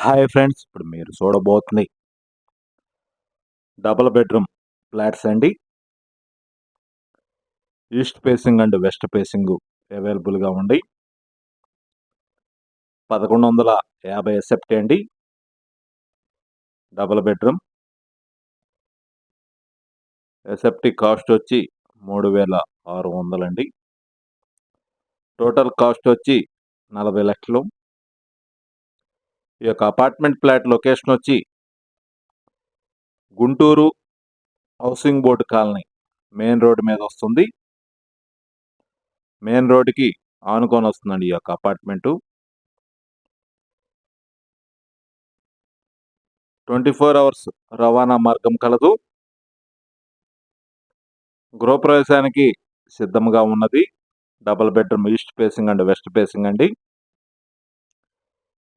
Hi friends ఇప్పుడు మీరు చూడబోతుంది డబుల్ బెడ్రూమ్ ఫ్లాట్స్ అండి. East facing and west facing అవైలబుల్గా ఉండి పదకొండు వందల యాభై ఎస్ఎఫ్టీ అండి. Double bedroom. ఎస్ఎఫ్టీ కాస్ట్ వచ్చి మూడు వేల ఆరు వందలండి. టోటల్ కాస్ట్ వచ్చి నలభై లక్షలు. ఈ యొక్క అపార్ట్మెంట్ ఫ్లాట్ లొకేషన్ వచ్చి Guntur housing board colony main road మీద వస్తుంది. మెయిన్ రోడ్డుకి ఆనుకొని వస్తుందండి ఈ యొక్క అపార్ట్మెంటు ట్వంటీ ఫోర్ అవర్స్ రవాణా మార్గం కలదు. గృహప్రవేశానికి సిద్ధంగా ఉన్నది. Double bedroom east facing and west facing అండి.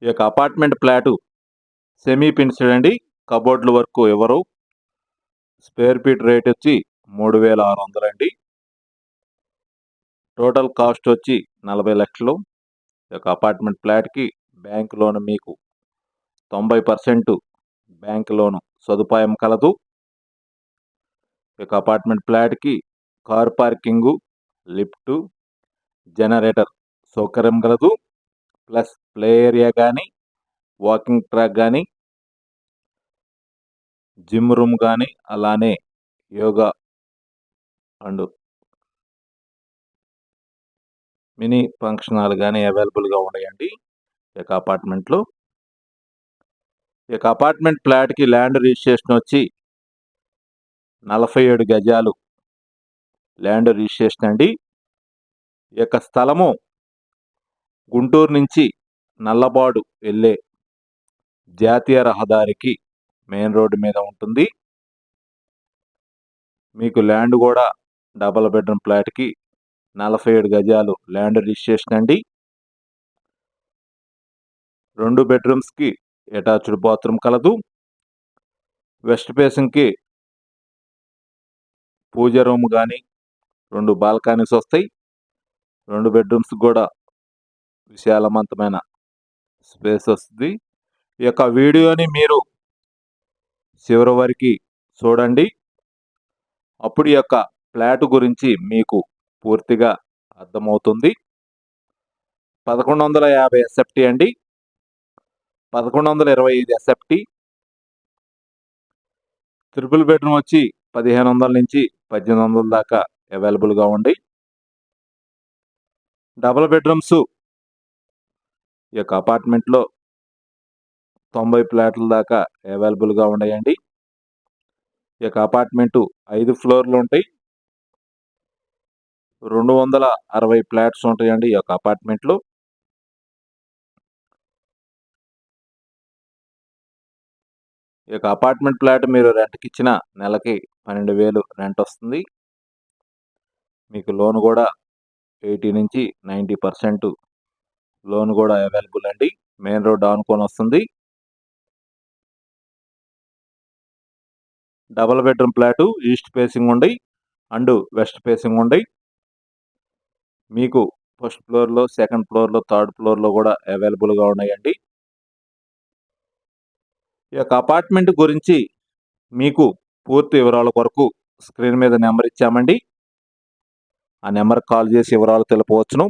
ఈ యొక్క అపార్ట్మెంట్ ఫ్లాటు సెమీ పిన్స్డ్ అండి కబోర్డ్ల వరకు ఎవరు? స్క్వేర్ ఫీట్ రేట్ వచ్చి మూడు వేల ఆరు వందలు అండి. టోటల్ కాస్ట్ వచ్చి నలభై లక్షలు. ఈ యొక్క అపార్ట్మెంట్ ఫ్లాట్కి బ్యాంక్ లోన్ మీకు తొంభై పర్సెంట్ బ్యాంక్ లోను సదుపాయం కలదు. ఈ యొక్క అపార్ట్మెంట్ ఫ్లాట్కి కార్ పార్కింగు లిఫ్టు జనరేటర్ సౌకర్యం కలదు. ప్లస్ ప్లే ఏరియా కానీ వాకింగ్ ట్రాక్ కానీ జిమ్ రూమ్ కానీ అలానే yoga and mini function hall కానీ అవైలబుల్గా ఉన్నాయండి. ఈ యొక్క అపార్ట్మెంట్లో. ఈ యొక్క అపార్ట్మెంట్ ఫ్లాట్కి ల్యాండ్ రిజిస్ట్రేషన్ వచ్చి నలభై ఏడు గజాలు ల్యాండ్ రిజిస్ట్రేషన్ అండి. ఈ యొక్క స్థలము గుంటూరు నుంచి నల్లబాడు వెళ్ళే జాతీయ రహదారికి మెయిన్ రోడ్డు మీద ఉంటుంది. మీకు ల్యాండ్ కూడా డబల్ బెడ్రూమ్ ఫ్లాట్కి నలభై ఏడు గజాలు ల్యాండ్ రిజిస్ట్రేషన్ అండి. రెండు బెడ్రూమ్స్కి అటాచ్డ్ బాత్రూమ్ కలదు. వెస్ట్ ఫేసింగ్కి పూజ రూమ్ కానీ రెండు బాల్కనీస్ వస్తాయి. రెండు బెడ్రూమ్స్ కూడా విశాలవంతమైన స్పేస్ వస్తుంది. ఈ యొక్క వీడియోని మీరు చివరి వరకు చూడండి. అప్పుడు ఈ యొక్క ఫ్లాట్ గురించి మీకు పూర్తిగా అర్థమవుతుంది. పదకొండు వందల యాభై ఎస్ఎఫ్టీ అండి. పదకొండు వందల ఇరవై ఐదు ఎస్ఎఫ్టీ త్రిపుల్ బెడ్రూమ్ వచ్చి పదిహేను వందల నుంచి పద్దెనిమిది వందల దాకా అవైలబుల్గా ఉంది. డబుల్ బెడ్రూమ్స్ ఈ యొక్క అపార్ట్మెంట్లో తొంభై ఫ్లాట్ల దాకా అవైలబుల్గా ఉన్నాయండి. ఈ యొక్క అపార్ట్మెంటు ఐదు ఫ్లోర్లు ఉంటాయి. రెండు వందల అరవై ఫ్లాట్స్ ఉంటాయండి ఈ యొక్క అపార్ట్మెంట్లో. ఈ యొక్క అపార్ట్మెంట్ ఫ్లాట్ మీరు రెంట్కి ఇచ్చిన నెలకి పన్నెండు వేలు రెంట్ వస్తుంది మీకు లోన్ కూడా ఎయిటీ నుంచి నైంటీ పర్సెంట్ లోన్ కూడా అవైలబుల్ అండి. మెయిన్ రోడ్ ఆనుకొని వస్తుంది. Double bedroom flat east facing ఉండి అండ్ వెస్ట్ ఫేసింగ్ ఉండి మీకు ఫస్ట్ ఫ్లోర్లో సెకండ్ ఫ్లోర్లో థర్డ్ ఫ్లోర్లో కూడా అవైలబుల్గా ఉన్నాయండి. ఈ యొక్క అపార్ట్మెంట్ గురించి మీకు పూర్తి వివరాల కొరకు స్క్రీన్ మీద నెంబర్ ఇచ్చామండి. ఆ నెంబర్కి కాల్ చేసి వివరాలు తెలుపవచ్చును.